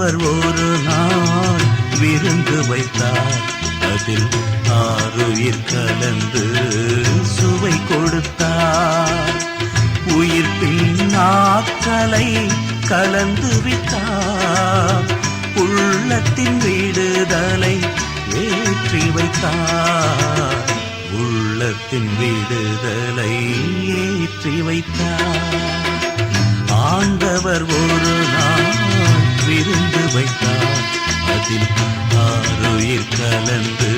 அவர் ஒரு நாள் விருந்து வைத்தார். அதில் ஆறுயிர் கலந்து சுவை கொடுத்தார். உயிர்ப்பின் ஆற்றலை கலந்து விட்டார். உள்ளத்தின் விடுதலை ஏற்றி வைத்தார். உள்ளத்தின் விடுதலை ஏற்றி வைத்தார். ஆண்டவர் ஒரு நாள் விருந்து வைத்தார். அதில் ஆறுயிர் கலந்து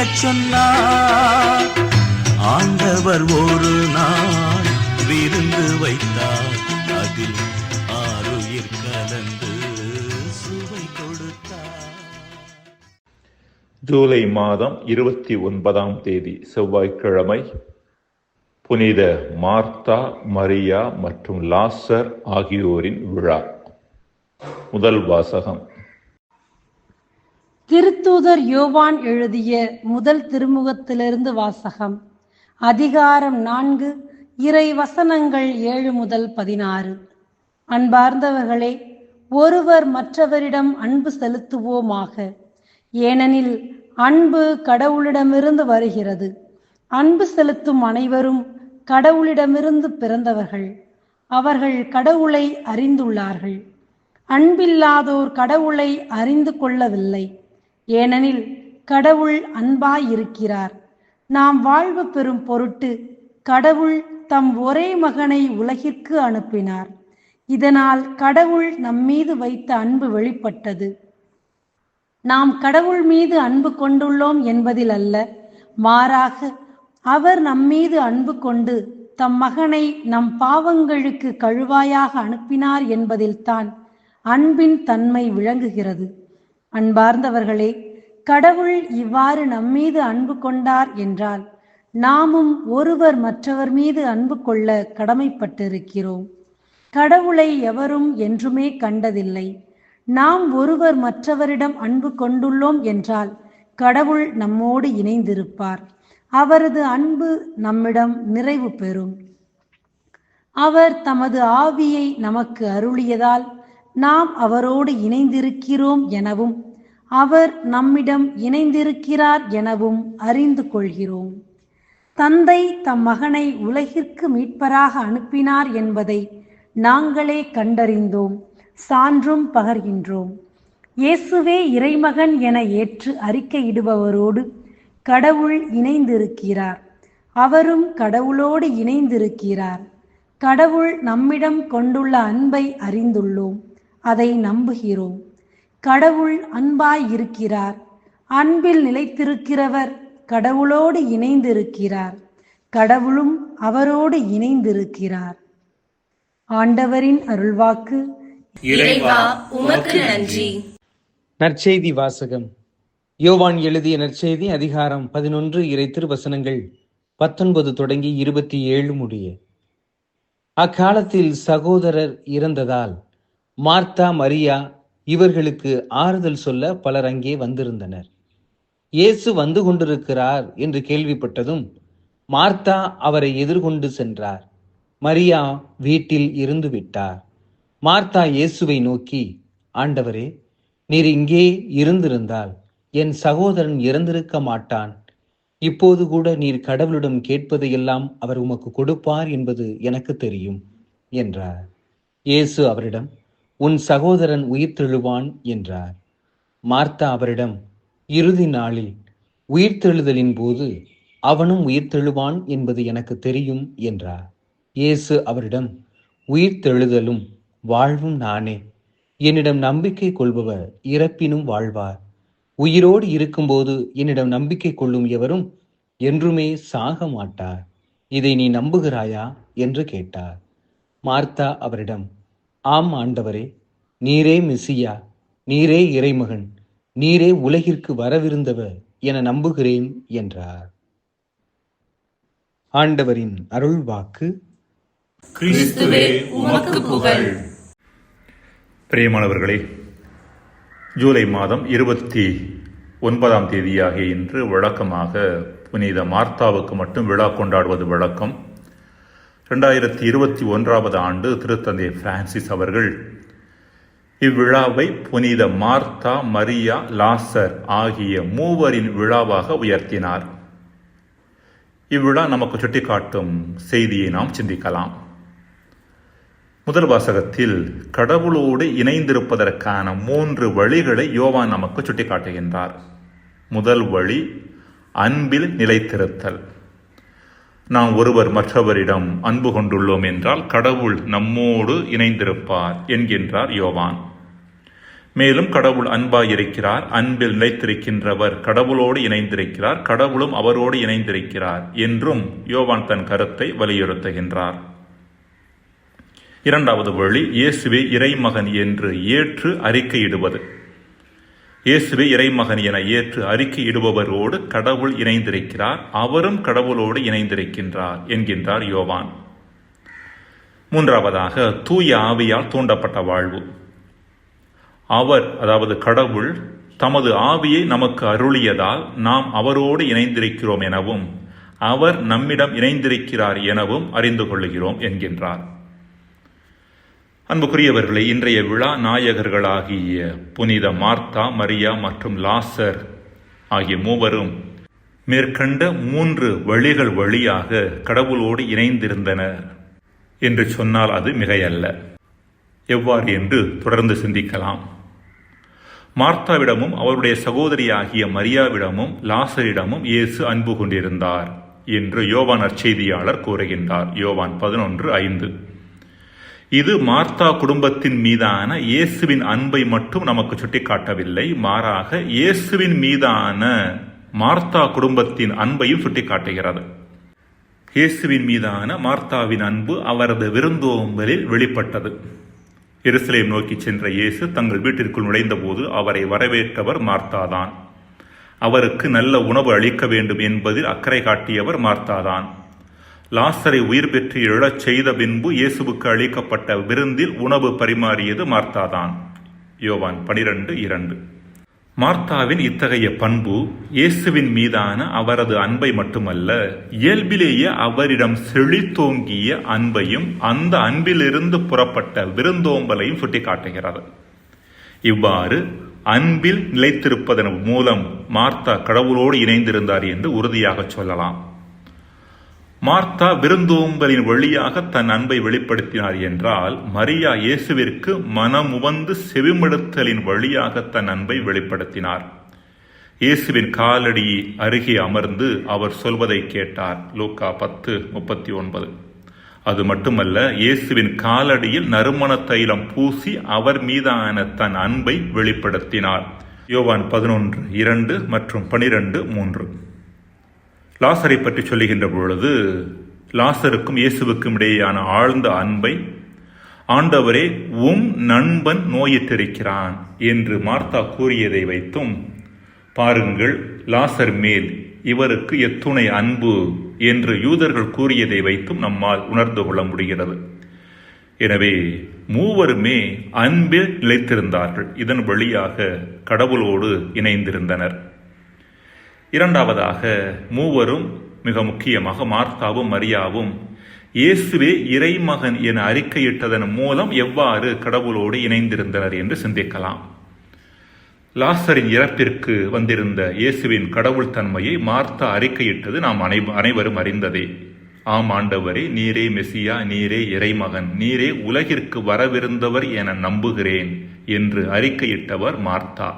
செய்யச் சொன்னார். ஆண்டவர் ஒரு நாள் விருந்து வைத்தார். அதில் ஆறுயிர் கலந்து சுவை கொடுத்தார். ஜூலை மாதம் இருபத்தி ஒன்பதாம் தேதி செவ்வாய்க்கிழமை புனித மார்த்தா மரியா மற்றும் லாசர் ஆகியோரின் விழா. முதல் வாசகம். திருத்தூதர் யோவான் எழுதிய முதல் திருமுகத்திலிருந்து வாசகம் அதிகாரம் நான்கு இறை வசனங்கள் ஏழு முதல் பதினாறு. அன்பார்ந்தவர்களே ஒருவர் மற்றவரிடம் அன்பு செலுத்துவோமாக. ஏனெனில் அன்பு கடவுளிடமிருந்து வருகிறது. அன்பு செலுத்தும் அனைவரும் கடவுளிடமிருந்து பிறந்தவர்கள். அவர்கள் கடவுளை அறிந்துள்ளார்கள். அன்பில்லாதோர் கடவுளை அறிந்து கொள்ளவில்லை. ஏனெனில் கடவுள் அன்பாயிருக்கிறார். நாம் வாழ்வு பெறும் பொருட்டு கடவுள் தம் ஒரே மகனை உலகிற்கு அனுப்பினார். இதனால் கடவுள் நம்மீது வைத்த அன்பு வெளிப்பட்டது. நாம் கடவுள் மீது அன்பு கொண்டுள்ளோம் என்பதில் அல்ல மாறாக அவர் நம்மீது அன்பு கொண்டு தம் மகனை நம் பாவங்களுக்கு கழுவாயாக அனுப்பினார் என்பதில்தான் அன்பின் தன்மை விளங்குகிறது. அன்பார்ந்தவர்களே கடவுள் இவ்வாறு நம்மீது அன்பு கொண்டார் என்றால் நாமும் ஒருவர் மற்றவர் மீது அன்பு கொள்ள கடமைப்பட்டிருக்கிறோம். கடவுளை எவரும் என்றுமே கண்டதில்லை. நாம் ஒருவர் மற்றவரிடம் அன்பு கொண்டுள்ளோம் என்றால் கடவுள் நம்மோடு இணைந்திருப்பார். அவரது அன்பு நம்மிடம் நிறைவு பெறும். அவர் தமது ஆவியை நமக்கு அருளியதால் நாம் அவரோடு இணைந்திருக்கிறோம் எனவும் அவர் நம்மிடம் இணைந்திருக்கிறார் எனவும் அறிந்து கொள்கிறோம். தந்தை தம் மகனை உலகிற்கு மீட்பராக அனுப்பினார் என்பதை நாங்களே கண்டறிந்தோம் சான்றும் பகர்கின்றோம். இயேசுவே இறைமகன் என ஏற்று அறிக்கையிடுபவரோடு கடவுள் இணைந்திருக்கிறார். அவரும் கடவுளோடு இணைந்திருக்கிறார். கடவுள் நம்மிடம் கொண்டுள்ள அன்பை அறிந்துள்ளோம். அதை நம்புகிறோம். கடவுள் அன்பாய் இருக்கிறார். அன்பில் நிலைத்திருக்கிறவர் கடவுளோடு இணைந்திருக்கிறார். கடவுளும் அவரோடு இணைந்திருக்கிறார். ஆண்டவரின் அருள்வாக்கு. இறைவா உமக்கு நன்றி. நற்செய்தி வாசகம். யோவான் எழுதிய நற்செய்தி அதிகாரம் பதினொன்று இறை திருவசனங்கள் பத்தொன்பது தொடங்கி இருபத்தி ஏழு முடிய. அக்காலத்தில் சகோதரர் இறந்ததால் மார்த்தா மரியா இவர்களுக்கு ஆறுதல் சொல்ல பலர் அங்கே வந்திருந்தனர். இயேசு வந்து கொண்டிருக்கிறார் என்று கேள்விப்பட்டதும் மார்த்தா அவரை எதிர்கொண்டு சென்றார். மரியா வீட்டில் இருந்து விட்டார். மார்த்தா இயேசுவை நோக்கி ஆண்டவரே நீர் இங்கே இருந்திருந்தால் என் சகோதரன் இறந்திருக்க மாட்டான். இப்போது கூட நீர் கடவுளிடம் கேட்பதையெல்லாம் அவர் உமக்கு கொடுப்பார் என்பது எனக்கு தெரியும் என்றார். இயேசு அவரிடம் உன் சகோதரன் உயிர்த்தெழுவான் என்றார். மார்த்தா அவரிடம் இறுதி நாளில் உயிர்த்தெழுதலின் போது அவனும் உயிர்த்தெழுவான் என்பது எனக்கு தெரியும் என்றார். இயேசு அவரிடம் உயிர்த்தெழுதலும் வாழ்வும் நானே. என்னிடம் நம்பிக்கை கொள்பவர் இறப்பினும் வாழ்வார். உயிரோடு இருக்கும்போது என்னிடம் நம்பிக்கை கொள்ளும் எவரும் என்றுமே சாக மாட்டார். இதை நீ நம்புகிறாயா? என்று கேட்டார். மார்த்தா அவரிடம் ஆம் ஆண்டவரே நீரே மெசியா நீரே இறைமகன் நீரே உலகிற்கு வரவிருந்தவர் என நம்புகிறேன் என்றார். ஆண்டவரின் அருள் வாக்கு கிறிஸ்துவே உமக்கு புகழ். பிரியமானவர்களே ஜூலை மாதம் இருபத்தி ஒன்பதாம் தேதியாகிய இன்று வழக்கமாக புனித மார்த்தாவுக்கு மட்டும் விழா கொண்டாடுவது வழக்கம். ரெண்டாயிரத்தி இருபத்தி ஒன்றாவது ஆண்டு திருத்தந்தை பிரான்சிஸ் அவர்கள் இவ்விழாவை புனித மார்த்தா மரியா லாசர் ஆகிய மூவரின் விழாவாக உயர்த்தினார். இவ்விழா நமக்கு சுட்டிக்காட்டும் செய்தியை நாம் சிந்திக்கலாம். முதல் வாசகத்தில் கடவுளோடு இணைந்திருப்பதற்கான மூன்று வழிகளை யோவான் நமக்கு சுட்டிக்காட்டுகின்றார். முதல் வழி அன்பில் நிலைத்திருத்தல். நாம் ஒருவர் மற்றவரிடம் அன்பு கொண்டுள்ளோம் என்றால் கடவுள் நம்மோடு இணைந்திருப்பார் என்கின்றார் யோவான். மேலும் கடவுள் அன்பாயிருக்கிறார் அன்பில் நிலைத்திருக்கின்றவர் கடவுளோடு இணைந்திருக்கிறார் கடவுளும் அவரோடு இணைந்திருக்கிறார் என்றும் யோவான் தன் கருத்தை வலியுறுத்துகின்றார். இரண்டாவது வழி இயேசுவே இறைமகன் என்று ஏற்று அறிக்கையிடுவது. இயேசுவே இறைமகன் என ஏற்று அறிக்கையிடுபவரோடு கடவுள் இணைந்திருக்கிறார். அவரும் கடவுளோடு இணைந்திருக்கின்றார் என்கின்றார் யோவான். மூன்றாவதாக தூய ஆவியால் தூண்டப்பட்ட வாழ்வு. அவர் அதாவது கடவுள் தமது ஆவியை நமக்கு அருளியதால் நாம் அவரோடு இணைந்திருக்கிறோம் எனவும் அவர் நம்மிடம் இணைந்திருக்கிறார் எனவும் அறிந்து கொள்ளுகிறோம் என்கின்றார். அன்புக்குரியவர்களே இன்றைய விழா நாயகர்களாகிய புனித மார்த்தா மரியா மற்றும் லாசர் ஆகிய மூவரும் மேற்கண்ட மூன்று வழிகள் வழியாக கடவுளோடு இணைந்திருந்தனர். என்று சொன்னால் அது மிகையல்ல. எவ்வாறு என்று தொடர்ந்து சிந்திக்கலாம். மார்த்தாவிடமும் அவருடைய சகோதரியாகிய மரியாவிடமும் லாசரிடமும் இயேசு அன்பு கொண்டிருந்தார் என்று யோவான் அச்செய்தியாளர் கூறுகின்றார். யோவான் பதினொன்று ஐந்து. இது மார்த்தா குடும்பத்தின் மீதான இயேசுவின் அன்பை மட்டும் நமக்கு சுட்டிக்காட்டவில்லை மாறாக இயேசுவின் மீதான மார்த்தா குடும்பத்தின் அன்பையும் சுட்டிக்காட்டுகிறது. இயேசுவின் மீதான மார்த்தாவின் அன்பு அவரது விருந்தோம்பலில் வெளிப்பட்டது. எருசலேம் நோக்கி சென்ற இயேசு தங்கள் வீட்டிற்குள் நுழைந்தபோது அவரை வரவேற்றவர் மார்த்தாதான். அவருக்கு நல்ல உணவு அளிக்க வேண்டும் என்பதில் அக்கறை காட்டியவர் மார்த்தாதான். லாசரை உயிர் பெற்று எழச் செய்த பின்பு இயேசுவுக்கு அளிக்கப்பட்ட விருந்தில் உணவு பரிமாறியது மார்த்தாதான். யோவான் பனிரெண்டு இரண்டு. மார்த்தாவின் இத்தகைய பண்பு இயேசுவின் மீதான அவரது அன்பை மட்டுமல்ல இயல்பிலேயே அவரிடம் செழித்தோங்கிய அன்பையும் அந்த அன்பிலிருந்து புறப்பட்ட விருந்தோம்பலையும் சுட்டிக்காட்டுகிறது. இவ்வாறு அன்பில் நிலைத்திருப்பதன் மூலம் மார்த்தா கடவுளோடு இணைந்திருந்தார் என்று உறுதியாக சொல்லலாம். மார்த்தா விருந்தோம்பலின் வழியாக தன் அன்பை வெளிப்படுத்தினார் என்றால் மரியா இயேசுவிற்கு மனமுவந்து செவிமடுத்தலின் வழியாக தன் அன்பை வெளிப்படுத்தினார். இயேசுவின் காலடி அருகே அமர்ந்து அவர் சொல்வதை கேட்டார். லூக்கா பத்து முப்பத்தி ஒன்பது அது மட்டுமல்ல இயேசுவின் காலடியில் நறுமண தைலம் பூசி அவர் மீதான தன் அன்பை வெளிப்படுத்தினார். யோவான் பதினொன்று இரண்டு மற்றும் பனிரெண்டு மூன்று. லாசரை பற்றி சொல்லுகின்ற பொழுது லாசருக்கும் இயேசுவுக்கும் இடையேயான ஆழ்ந்த அன்பை ஆண்டவரே உம் நண்பன் நோயிட்டிருக்கிறான் என்று மார்த்தா கூறியதை வைத்தும் பாருங்கள் லாசர் மேல் இவருக்கு எத்துணை அன்பு என்று யூதர்கள் கூறியதை வைத்தும் நம்மால் உணர்ந்து கொள்ள முடிகிறது. எனவே மூவருமே அன்பில் நிலைத்திருந்தார்கள். இதன் வழியாக கடவுளோடு இணைந்திருந்தனர். இரண்டாவதாக மூவரும் மிக முக்கியமாக மார்த்தாவும் மரியாவும் இயேசுவே இறைமகன் என அறிக்கையிட்டதன் மூலம் எவ்வாறு கடவுளோடு இணைந்திருந்தனர் என்று சிந்திக்கலாம். லாசரின் இறப்பிற்கு வந்திருந்த இயேசுவின் கடவுள் தன்மையை மார்த்தா அறிக்கையிட்டது நாம் அனை அனைவரும் அறிந்ததே. ஆம் ஆண்டவரே நீரே மெசியா நீரே இறைமகன் நீரே உலகிற்கு வரவிருந்தவர் என நம்புகிறேன் என்று அறிக்கையிட்டவர் மார்த்தா.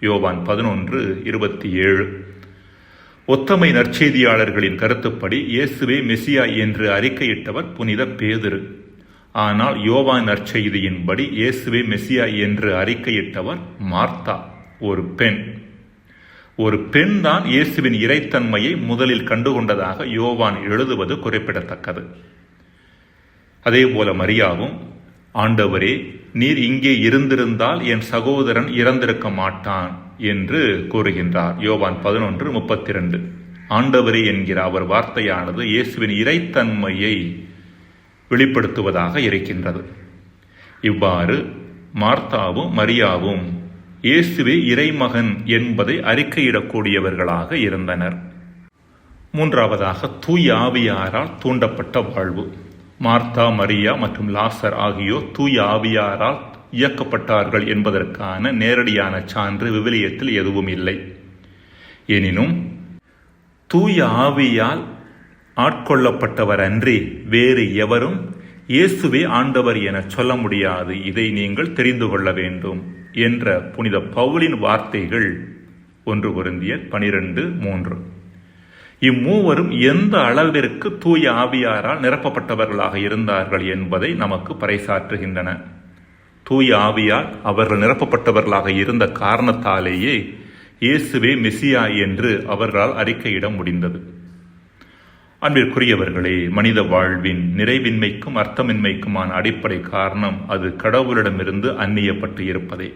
யோவான் பதினொன்று இருபத்தி ஏழு. ஒத்தமை நற்செய்தியாளர்களின் கருத்துப்படி இயேசுவே மெசியா என்று அறிக்கையிட்டவர் புனித பேதுரு. ஆனால் யோவான் நற்செய்தியின்படி இயேசுவே மெசியா என்று அறிக்கையிட்டவர் மார்த்தா ஒரு பெண். ஒரு பெண் தான் இயேசுவின் இறைத்தன்மையை முதலில் கண்டுகொண்டதாக யோவான் எழுதுவது குறிப்பிடத்தக்கது. அதேபோல மரியாவும் ஆண்டவரே நீர் இங்கே இருந்திருந்தால் என் சகோதரன் இறந்திருக்க மாட்டான். என்று கூறுகின்றார். யோவான் பதினொன்று முப்பத்தி ரெண்டு ஆண்டவரே என்கிற அவர் வார்த்தையானது இயேசுவின் இறைத்தன்மையை வெளிப்படுத்துவதாக இருக்கின்றது. இவ்வாறு மார்த்தாவும் மரியாவும் இயேசுவே இறைமகன் என்பதை அறிக்கையிடக்கூடியவர்களாக இருந்தனர். மூன்றாவதாக தூய் ஆவியாரால் தூண்டப்பட்ட வாழ்வு. மார்த்தா மரியா மற்றும் லாசர் ஆகியோர் தூய் ஆவியாரால் இயக்கப்பட்டார்கள் என்பதற்கான நேரடியான சான்று விவிலியத்தில் எதுவும் இல்லை. எனினும் தூய ஆவியால் ஆட்கொள்ளப்பட்டவர் அன்றி வேறு எவரும் இயேசுவே ஆண்டவர் என சொல்ல முடியாது. இதை நீங்கள் தெரிந்து கொள்ள வேண்டும் என்ற புனித பவுலின் வார்த்தைகள் ஒன்று பொருந்திய பனிரெண்டு மூன்று. இம்மூவரும் எந்த அளவிற்கு தூய ஆவியாரால் நிரப்பப்பட்டவர்களாக இருந்தார்கள் என்பதை நமக்கு பறைசாற்றுகின்றன. தூய ஆவியால் அவர்கள் நிரப்பப்பட்டவர்களாக இருந்த காரணத்தாலேயே இயேசுவே மெசியா என்று அவர்களால் அறிக்கையிட முடிந்தது. அன்பிற்குரியவர்களே மனித வாழ்வின் நிறைவின்மைக்கும் அர்த்தமின்மைக்குமான அடிப்படை காரணம் அது கடவுளிடமிருந்து அந்நியப்பட்டு இருப்பதே.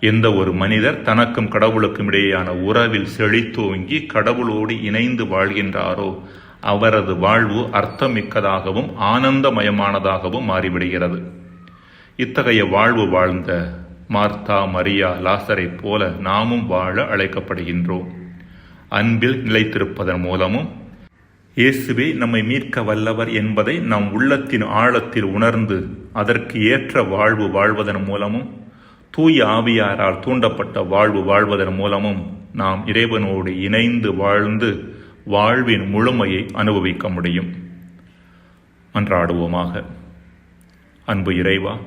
எந்த ஒரு மனிதர் தனக்கும் கடவுளுக்கும் இடையேயான உறவில் செழித்தோங்கி கடவுளோடு இணைந்து வாழ்கின்றாரோ அவரது வாழ்வு அர்த்தமிக்கதாகவும் ஆனந்தமயமானதாகவும் மாறிவிடுகிறது. இத்தகைய வாழ்வு வாழ்ந்த மார்த்தா மரியா லாசரைப் போல நாமும் வாழ அழைக்கப்படுகின்றோம். அன்பில் நிலைத்திருப்பதன் மூலமும் இயேசுவே நம்மை மீட்க வல்லவர் என்பதை நம் உள்ளத்தின் ஆழத்தில் உணர்ந்து அதற்கு ஏற்ற வாழ்வு வாழ்வதன் மூலமும் தூய ஆவியாரால் தூண்டப்பட்ட வாழ்வு வாழ்வதன் மூலமும் நாம் இறைவனோடு இணைந்து வாழ்ந்து வாழ்வின் முழுமையை அனுபவிக்க முடியும். அன்றாடுவோமாக. அன்பு இறைவா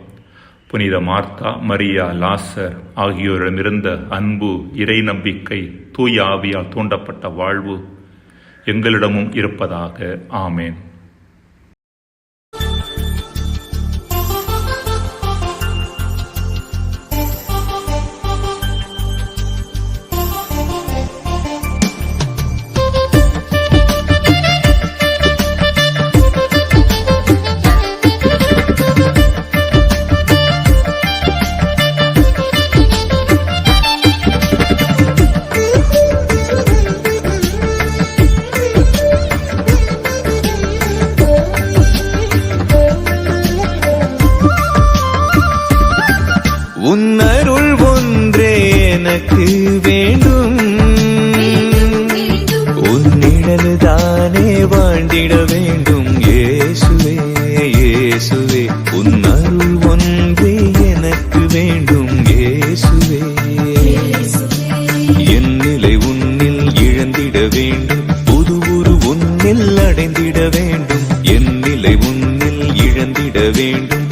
புனித மார்த்தா மரியா லாசர் ஆகியோரிடமிருந்த அன்பு இறை நம்பிக்கை தூய ஆவியால் தூண்டப்பட்ட வாழ்வு எங்களிடமும் இருப்பதாக. ஆமேன். வேண்டும். எனக்கு நிழல் தானே வாண்டிட வேண்டும். ஏசுவே இயேசுவே உன்னருள் ஒன்றே எனக்கு வேண்டும். ஏசுவே என் நிலை உன்னில் இழந்திட வேண்டும். புது உரு உன்னில் அடைந்திட வேண்டும். என் நிலை உன்னில் இழந்திட வேண்டும்.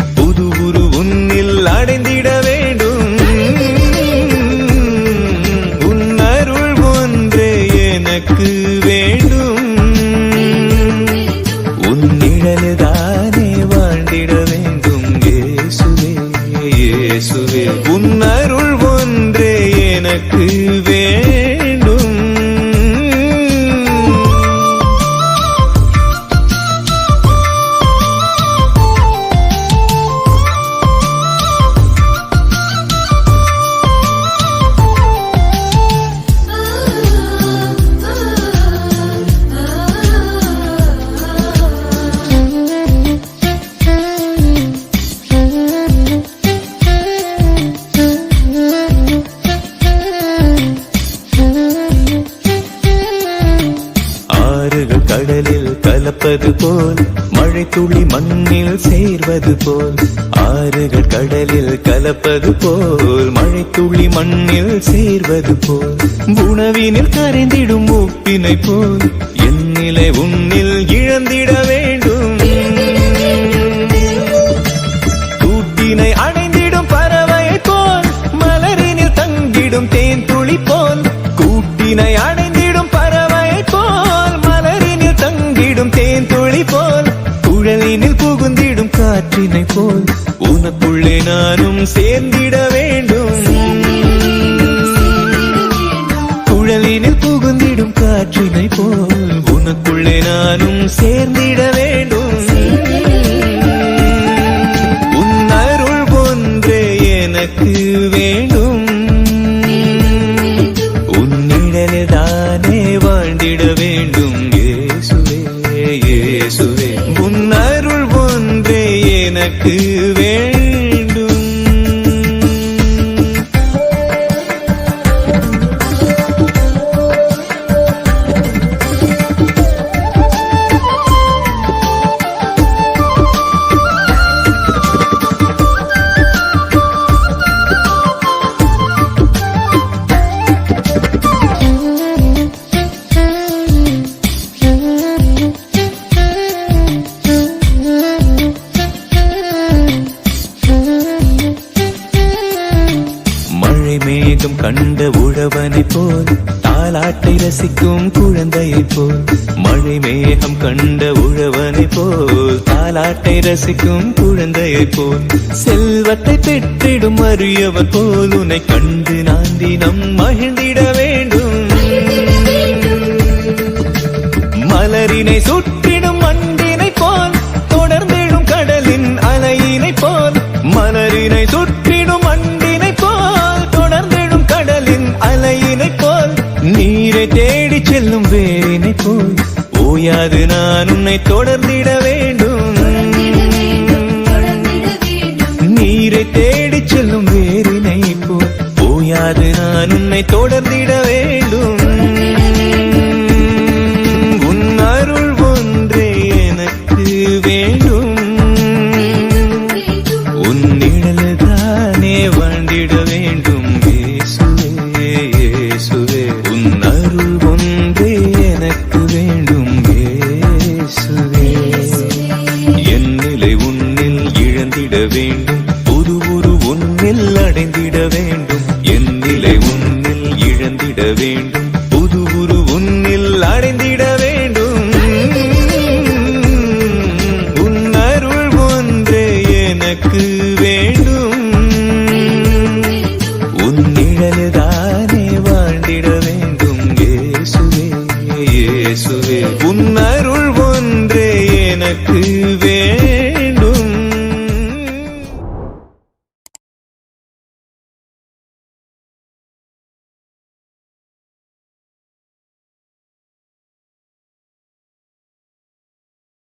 கலப்பது போல் மழை துளி மண்ணில் சேர்வது போல் ஆறுகள் கடலில் கலப்பது போல் மழை துளி மண்ணில் சேர்வது போல் உணவினில் கரைந்திடும் உப்பினை போல் என் நிலை உன்னில் இழந்திட வேண்டும். கூட்டினை அடைந்திடும் பறவை போல் மலரினில் தங்கிடும் தேன் துளி போல் புகுந்திடும் காற்றினை போல். உனக்குள்ளே நானும் சேர்ந்திட தாலாட்டை குழந்தையை போல் மழை மேகம் கண்ட உழவனை போல் தாலாட்டை ரசிக்கும் குழந்தையை போல் செல்வத்தை பெற்றிடும் அரியவன் போல் உன்னை கண்டு நான் தினம் மகிழ்ந்திட வேண்டும். மலரினை சுற்றிடும் அது நான் உன்னை தொடர்ந்திட வேண்டும். புது உரு உன்னில் அடைந்திட